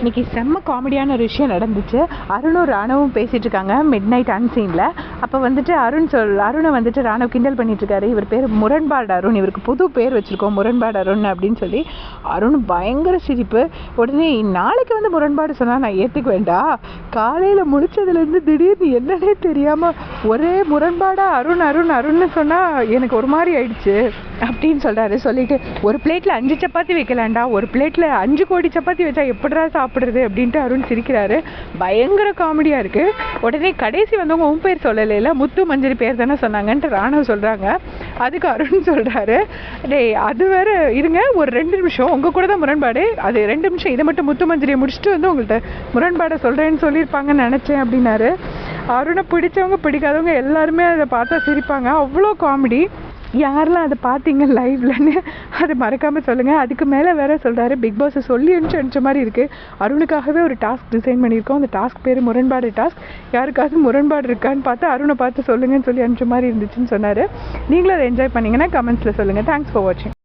இன்னைக்கு செம்ம காமெடியான ஒரு விஷயம் நடந்துச்சு. அருணும் ராணவும் பேசிகிட்டு இருக்காங்க மிட் நைட் அன்சீனில் அப்போ வந்துட்டு அருண் சொல் அருணை வந்துட்டு ராணுவ கிண்டல் பண்ணிட்டு இருக்காரு இவர் பேர் முரண்பாடு அருண். இவருக்கு புது பேர் வச்சுருக்கோம் முரண்பாடு அருண் அப்படின்னு சொல்லி. அருண் பயங்கர சிரிப்பு. உடனே நாளைக்கு வந்து முரண்பாடு சொன்னால் நான் ஏற்றுக்க வேண்டாம் காலையில் முழிச்சதுலேருந்து திடீர்னு என்னன்னே தெரியாமல் ஒரே முரண்பாடாக அருண் அருண் அருண்னு சொன்னால் எனக்கு ஒரு மாதிரி ஆயிடுச்சு. அப்படின்னு சொல்கிறாரு சொல்லிட்டு ஒரு பிளேட்டில் அஞ்சு சப்பாத்தி வைக்கலாண்டா ஒரு பிளேட்டில் அஞ்சு கோடி சப்பாத்தி வச்சா எப்படிடா சாப்பிட்றது அப்படின்ட்டு அருண் சிரிக்கிறாரு. பயங்கர காமெடியாக இருக்குது உடனே கடைசி வந்தவங்க உன் பேர் சொல்லலைல முத்து மஞ்சரி பேர் தானே சொன்னாங்கன்ட்டு ராணவ் சொல்கிறாங்க அதுக்கு அருண் சொல்கிறாரு டேய் அது வேற இருங்க ஒரு ரெண்டு நிமிஷம் உங்கள் கூட தான் முரண்பாடு. அது ரெண்டு நிமிஷம் இதை மட்டும் முத்து மஞ்சரியை முடிச்சுட்டு வந்து உங்கள்கிட்ட முரண்பாடை சொல்கிறேன்னு சொல்லியிருப்பாங்கன்னு நினச்சேன் அப்படின்னாரு. அருணை பிடிச்சவங்க பிடிக்காதவங்க எல்லாருமே அதை பார்த்தா சிரிப்பாங்க. அவ்வளோ காமெடி. யாரெல்லாம் அதை பார்த்தீங்க லைவ்லன்னு அது மறக்காமல் சொல்லுங்கள் அதுக்கு மேலே வேறு சொல்கிறாரு பிக் பாஸை சொல்லி அனுப்பிச்சு அனுப்பிச்ச மாதிரி இருக்குது அருணுக்காகவே ஒரு டாஸ்க் டிசைன் பண்ணியிருக்கோம். அந்த டாஸ்க் பேர் முரண்பாடு டாஸ்க் யாருக்காவது முரண்பாடு இருக்கான்னு பார்த்து அருணை பார்த்து சொல்லுங்கன்னு சொல்லி அனுப்பிச்ச மாதிரி இருந்துச்சுன்னு சொன்னார். நீங்களும் அதை என்ஜாய் பண்ணிங்கன்னா கமெண்ட்ஸில் சொல்லுங்கள் தேங்க்ஸ் ஃபார் வாட்சிங்